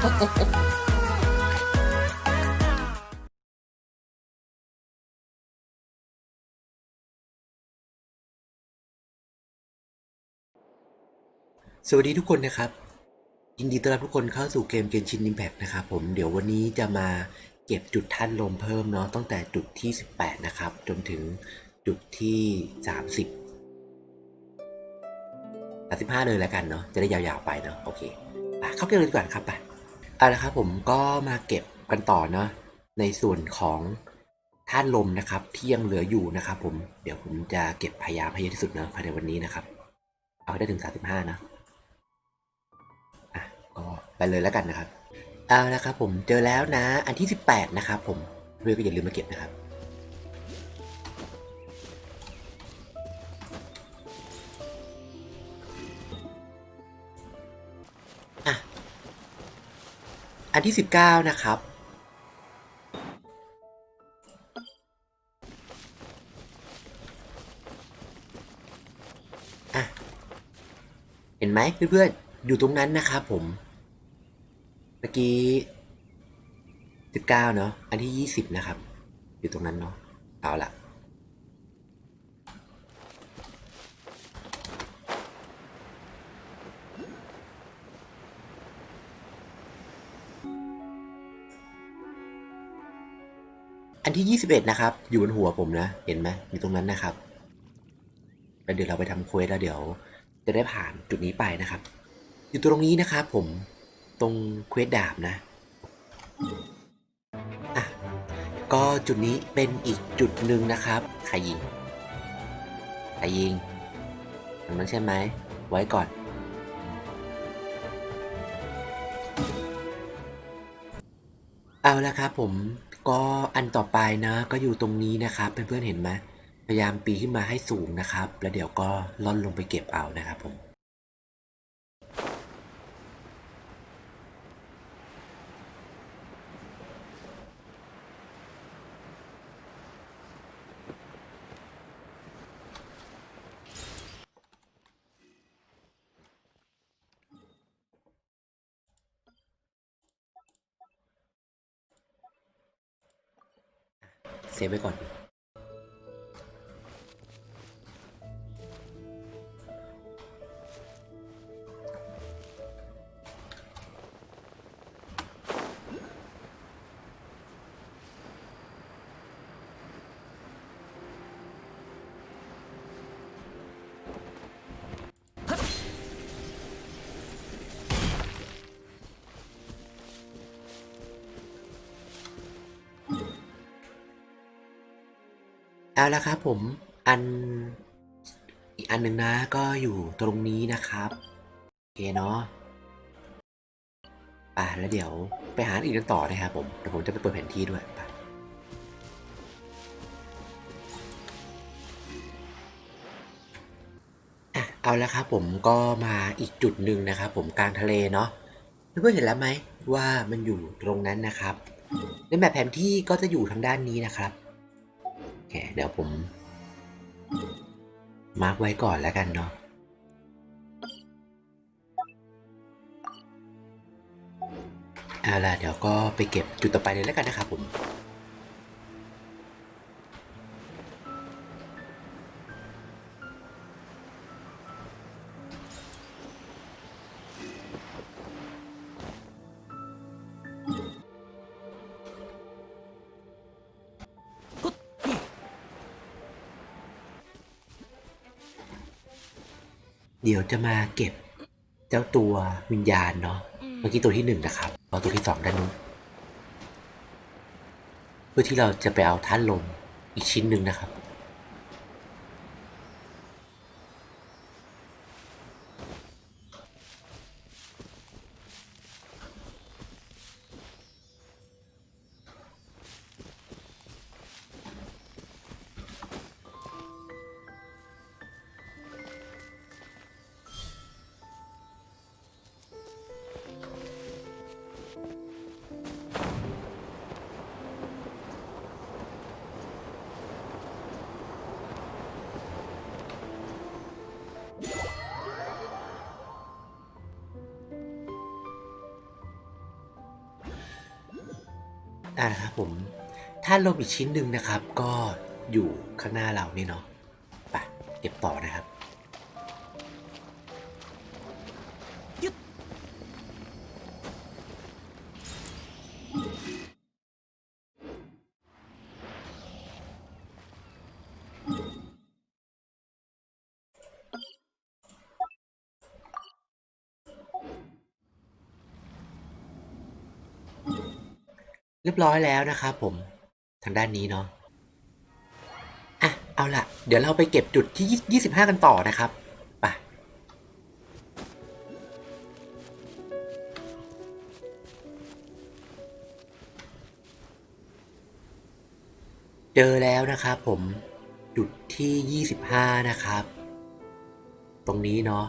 สวัสดีทุกคนนะครับ ยินดีต้อนรับทุกคนเข้าสู่เกมเกนชิน i ิมแพ t นะครับผมเดี๋ยววันนี้จะมาเก็บจุดท่านลมเพิ่มเนาะตั้งแต่จุดที่ 18 นะครับ จนถึงจุดที่ 30 35 เลยแล้วกันเนาะจะได้ยาวๆไปเนาะโอเคเข้าเกมเลยดีกว่านครับไป เอาละครับผมก็มาเก็บกันต่อเนาะในส่วนของท่านลมนะครับที่ยังเหลืออยู่นะครับผมเดี๋ยวผมจะเก็บพยายามให้เยอะที่สุดเนาะภายในวันนี้นะครับ เอาได้ถึง 35 นะอะก็ไปเลยแล้วกันนะครับเอาละครับผมเจอแล้วนะอันที่ 18 นะครับผมเพื่อนก็อย่าลืมมาเก็บนะครับ อันที่ 19 นะครับอะเห็นไหมเพื่อนๆ อยู่ตรงนั้นนะครับผม เมื่อกี้สิบเก้าเนาะ อันที่ยี่สิบนะครับ อยู่ตรงนั้นเนาะ เอาละ อันที่ยี่สิบเอ็ดนะครับ อยู่บนหัวผมนะ เห็นไหมอยู่ตรงนั้นนะครับแล้วเดี๋ยวเราไปทำเควสแล้วเดี๋ยวจะได้ผ่านจุดนี้ไปนะครับ อยู่ตรงนี้นะครับผมตรงเควสดาบนะอะก็จุดนี้เป็นอีกจุดหนึ่งนะครับใครยิงใครยิงอันนั้นใช่ไหม ไว้ก่อน เอาละครับผม ก็อันต่อไปนะ ก็อยู่ตรงนี้นะครับเพื่อนๆเห็นไหมพยายามปีขึ้นมาให้สูงนะครับ แล้วเดี๋ยวก็ล่อนลงไปเก็บเอานะครับผม เซฟไว้ก่อน เอาละครับผมอันอีกอันหนึ่งนะก็อยู่ตรงนี้นะครับโอเคเนาะป่ะแล้วเดี๋ยวไปหาอีกกันต่อนะครับผมเดี๋ยวผมจะไปเปิดแผนที่ด้วยไปอะเอาละครับผมก็มาอีกจุดหนึ่งนะครับผมกลางทะเลเนาะเพื่อนๆเห็นแล้วไหมว่ามันอยู่ตรงนั้นนะครับในแบบแผนที่ก็จะอยู่ทางด้านนี้นะครับ เคเดี๋ยวผม มาร์กไว้ก่อนแล้วกันเนาะเอาล่ะเดี๋ยวก็ไปเก็บจุดต่อไปเลยแล้วกันนะครับผม เดี๋ยวจะมาเก็บเจ้าตัววิญญาณเนาะเมื่อกี้ตัวที่หนึ่งนะครับเอาตัวที่สองด้านนู้นเพื่อที่เราจะไปเอาท่านลมอีกชิ้นหนึ่งนะครับ อ่านะครับผมถ้าลมอีกชิ้นหนึ่งนะครับ ก็อยู่ข้างหน้าเรานี่เนาะไปเก็บต่อนะครับ รียบร้อยแล้วนะครับผมทางด้านนี้เนาะอะเอาละเดี๋ยวเราไปเก็บจุดที่ 25 กันต่อนะครับไปเจอแล้วนะครับผมจุดที่ 25 นะครับ ตรงนี้เนาะ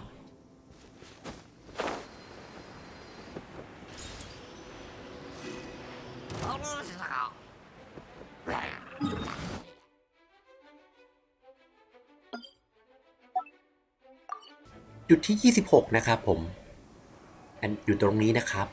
จุดที่ 26 นะครับผม อันอยู่ตรงนี้นะครับ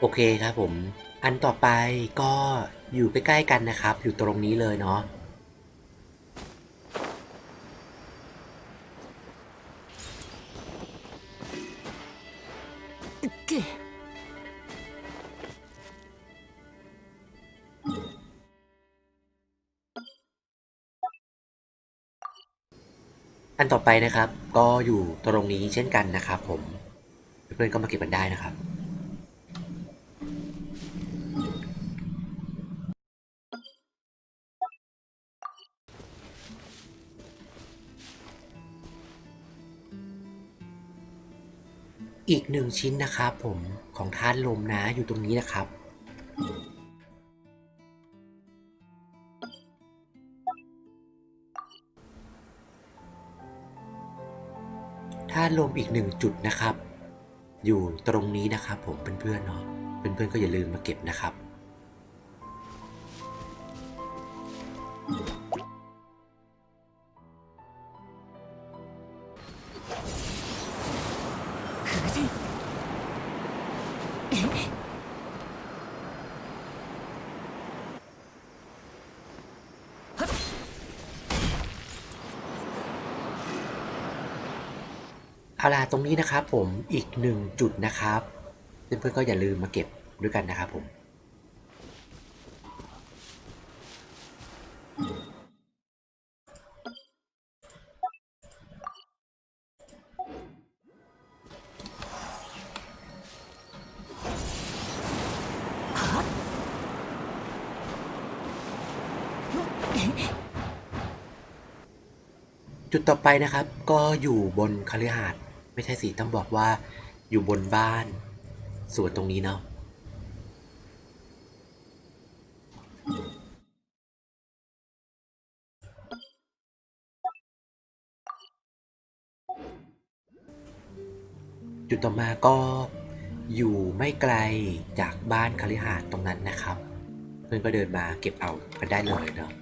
โอเคครับผม อันต่อไปก็อยู่ใกล้ๆกันนะครับ อยู่ตรงนี้เลยเนาะอันต่อไปนะครับ ก็อยู่ตรงนี้เช่นกันนะครับ ผม เพื่อนๆก็มาเก็บกันได้นะครับ อีกหนึ่งชิ้นนะครับผมของธาตุลมนะอยู่ตรงนี้นะครับ ธาตุลมอีกหนึ่งจุดนะครับ อยู่ตรงนี้นะครับผมเพื่อนๆเนาะเพื่อนๆก็อย่าลืมมาเก็บนะครับ เอาล่ะตรงนี้นะครับผมอีกหนึ่งจุดนะครับเพื่อนๆก็อย่าลืมมาเก็บด้วยกันนะครับผมจุดต่อไปนะครับก็อยู่บนคฤหาสน์ ไม่ใช่สิต้องบอกว่าอยู่บนบ้านส่วนตรงนี้เนาะจุดต่อมาก็อยู่ไม่ไกลจากบ้านคฤหาสน์ตรงนั้นนะครับ เพื่อนก็เดินมาเก็บเอากันได้เลยเนาะ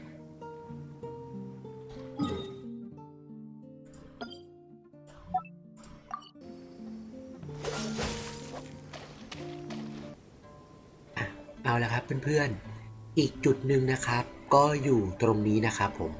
เพื่อนๆ อีกจุดหนึ่งนะครับ ก็อยู่ตรงนี้นะครับผม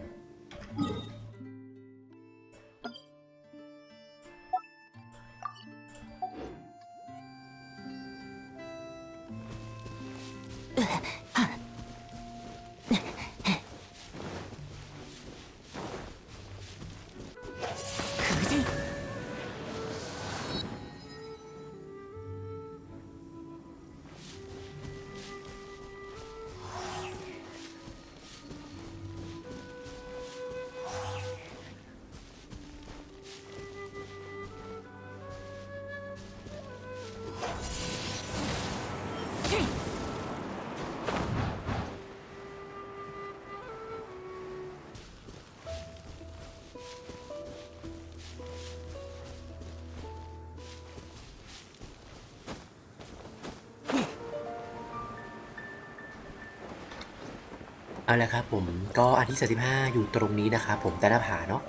เอาละครับผมก็อันที่35อยู่ตรงนี้นะครับผมแต่หน้าผาเนาะ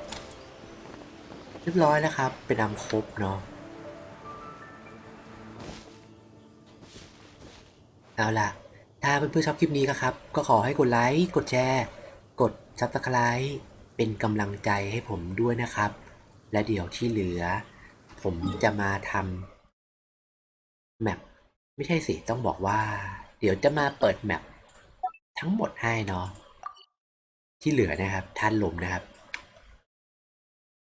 เรียบร้อยแล้วครับ เป็นอัมครบเนาะเอาล่ะถ้าเพื่อนๆชอบคลิปนี้ครับ ก็ขอให้กดไลค์กดแชร์ กด Subscribe เป็นกำลังใจให้ผมด้วยนะครับ และเดี๋ยวที่เหลือ ผมจะมาทำแมปไม่ใช่สิ ต้องบอกว่า เดี๋ยวจะมาเปิดแมป ทั้งหมดให้เนาะที่เหลือนะครับท่านลมนะครับ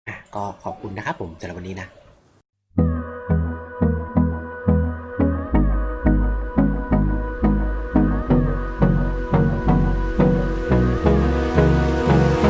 อะก็ขอบคุณนะครับผมสำหรับวันนี้นะ